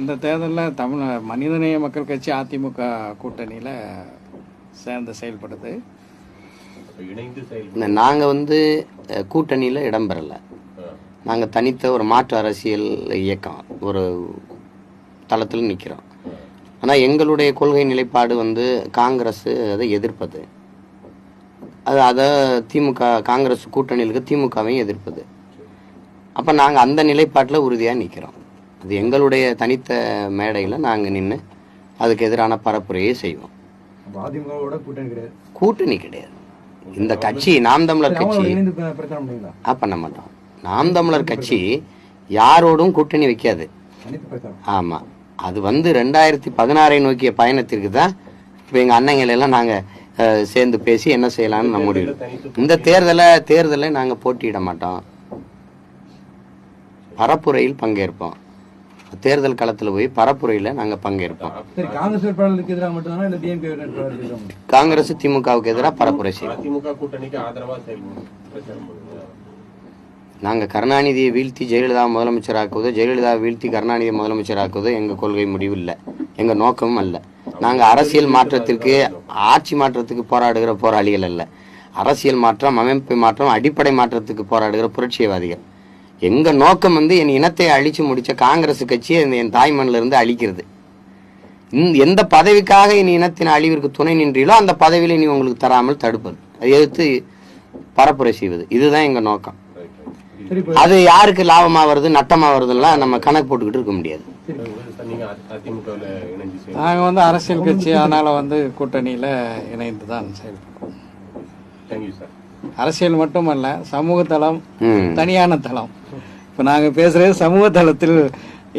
இந்த தேர்தலில் தமிழ் மனிதநேய மக்கள் கட்சி அதிமுக கூட்டணியில் சேர்ந்து செயல்படுது. அப்ப இணைந்து செயல்பட இந்த நாங்கள் வந்து கூட்டணியில இடம் பெறல நாங்கள் தனித்த ஒரு மாற்று அரசியல் இயக்கம் ஒரு தளத்தில் நிற்கிறோம் ஆனால் எங்களுடைய கொள்கை நிலைப்பாடு வந்து காங்கிரஸ் அதை எதிர்ப்பது. அது அதை திமுக காங்கிரஸ் கூட்டணியில் இருக்க திமுகவையும் எதிர்ப்பது. அப்போ நாங்கள் அந்த நிலைப்பாட்டில் உறுதியாக நிற்கிறோம் அது எங்களுடைய தனித்த மேடையில் நாங்கள் நின்று அதுக்கு எதிரான பரப்புரையை செய்வோம். கூட்டணி கிடையாது. இந்த கட்சி நாம் தமிழர் கட்சி ஆ, பண்ண மாட்டோம் நாம் தமிழர் கட்சி யாரோடும் கூட்டணி வைக்காது. தனித்து பிரச்சாரம். ஆமா. அது வந்து ரெண்டாயிரத்தி பதினாறை நோக்கிய பயணத்திற்கு தான் இப்போ எங்க அண்ணங்கள் எல்லாம் நாங்க அஹ், சேர்ந்து பேசி என்ன செய்யலாம்னு நம்ம முடிவு இந்த தேர்தலை தேர்தலை நாங்க போட்டியிட மாட்டோம். பரப்புரையில் பங்கேற்போம். தேர்தல் களத்துல போய் பரப்புரையில நாங்க பங்கேற்போம். சரி காங்கிரஸ் திமுகவுக்கு எதிராக பரப்புரை செய்வோம். அதிமுக கூட்டணிக்கு ஆதரவா செயல்படும். பிரச்சாரம் பண்ணுங்க. நாங்க கருணாநிதியை வீழ்த்தி ஜெயலலிதா முதலமைச்சராக்குவதோ ஜெயலலிதா வீழ்த்தி கருணாநிதியை முதலமைச்சராக்குவதோ எங்க கொள்கை முடிவு இல்லை எங்க நோக்கமும் அல்ல. நாங்க அரசியல் மாற்றத்திற்கு ஆட்சி மாற்றத்துக்கு போராடுகிற போராளிகள் அல்ல. அரசியல் மாற்றம் அமைப்பு மாற்றம் அடிப்படை மாற்றத்துக்கு போராடுகிற புரட்சியவாதிகள் எங்க நோக்கம் வந்து என் இனத்தை அழிச்சு முடிச்ச காங்கிரஸ் கட்சியை என் தாய்மண்ணில இருந்து அழிக்கிறது. எந்த பதவிக்காக என் இனத்தின் அழிவிற்கு துணை நின்றீங்களோ அந்த பதவியில நீ உங்களுக்கு தராமல் தடுப்பது. அதை எதிர்த்து பரப்புரை செய்வது. இதுதான் எங்க நோக்கம். அது யாருக்கு லாபமா வருது நட்டமா வருதுலாம் நம்ம கணக்கு போட்டுக்கிட்டு இருக்க முடியாது. நீங்க வந்து அரசியல் கட்சி அதனால் வந்து கூட்டணியில் இணைந்து தான் செயல்படுறோம் சார் அரசியல் மட்டுமல்ல சமூக தளம். தனியான தளம். இப்போ நாங்கள் பேசுறது சமூக தளத்தில்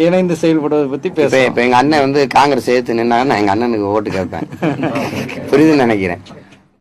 இணைந்து செயல்படுவதை இப்ப பேசுகிறோம் இப்ப எங்க அண்ணன் வந்து காங்கிரஸ் எதிர்த்து நின்னாங்கன்னா நான் எங்க அண்ணனுக்கு ஓட்டு கேட்பேன். புரியுதுன்னு நினைக்கிறேன்.